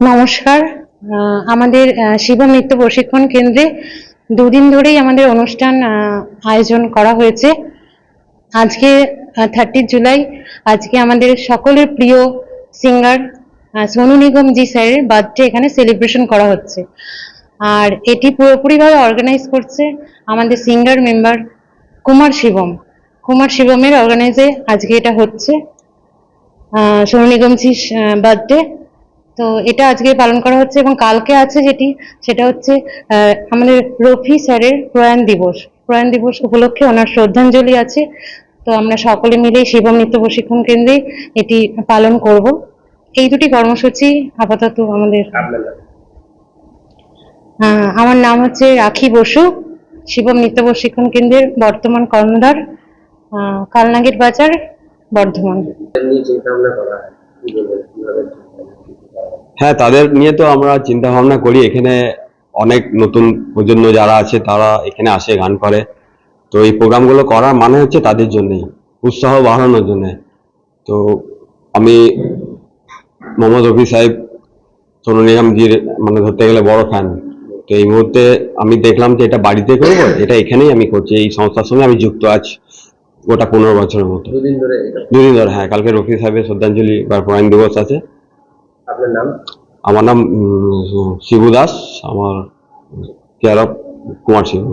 নমস্কার। আমাদের শিবম নৃত্য প্রশিক্ষণ কেন্দ্রে দুদিন ধরেই আমাদের অনুষ্ঠান আয়োজন করা হয়েছে। আজকে থার্টি জুলাই, আজকে আমাদের সকলের প্রিয় সিঙ্গার সোনু নিগম জি স্যারের বার্থডে এখানে সেলিব্রেশন করা হচ্ছে। আর এটি পুরোপুরিভাবে অর্গানাইজ করছে আমাদের সিঙ্গার মেম্বার কুমার শিবম। কুমার শিবমের অর্গানাইজে আজকে এটা হচ্ছে। সোনু নিগম জি বার্থডে তো এটা আজকে পালন করা হচ্ছে এবং কালকে আছে যেটি, সেটা হচ্ছে আমাদের রফি স্যারের প্রয়াণ দিবস। প্রয়াণ দিবস উপলক্ষে ওনার শ্রদ্ধাঞ্জলি আছে। তো আমরা সকলে মিলে শিবম নৃত্য প্রশিক্ষণ কেন্দ্রে এটি পালন করব। এই দুটি কর্মসূচি আপাতত আমাদের আমার নাম হচ্ছে রাখি বসু শিবম নৃত্য প্রশিক্ষণ কেন্দ্রের বর্তমান কর্ণধার। কালনাগের বাজার বর্ধমান? হ্যাঁ তাদের নিয়ে তো আমরা চিন্তা ভাবনা করি। এখানে অনেক নতুন প্রজন্ম যারা আছে তারা এখানে আসে গান করে। তো এই প্রোগ্রামগুলো করার মানে হচ্ছে তাদের জন্যই উৎসাহ বাড়ানোর জন্য। তো আমি মোহাম্মদ রফি সাহেব সোনু নিগমজির মানে ধরতে গেলে বড় ফ্যান তো এই মুহূর্তে আমি দেখলাম যে এটা বাড়িতে করব এটা এখানেই আমি করছি। এই সংস্থার সঙ্গে আমি যুক্ত আছি। গোটা পনেরো বছরের মতো। দুদিন ধরে দুদিন ধরে হ্যাঁ কালকে রফি সাহেবের শ্রদ্ধাঞ্জলি বা প্রয়াণ দিবস আছে। আপনার নাম? আমার নাম শিবু দাস আমার care of Kumar Shibu.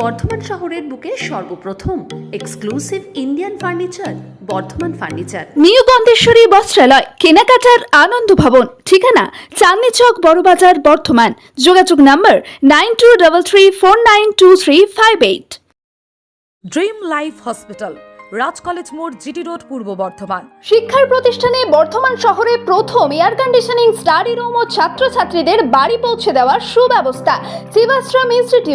Bardhaman শহরের বুকে সর্বপ্রথম exclusive Indian furniture Bardhaman furniture. New Gandheswari Bastralaya কেনাকাটার আনন্দ ভবন ঠিকানা চাঁদনি চক বড়বাজার বর্ধমান। যোগাযোগ number nine two double three four nine two three five eight. Dream life hospital Raj college মোড় জিটি রোড পূর্ব বর্ধমান। শিক্ষার প্রতিষ্ঠানে বর্ধমান শহরে প্রথম এয়ার কন্ডিশনিং স্টাডি রুম ও ছাত্রছাত্রীদের বাড়ি পৌঁছে দেওয়ার সুব্যবস্থা। শিবাশ্রম ইনস্টিটিউট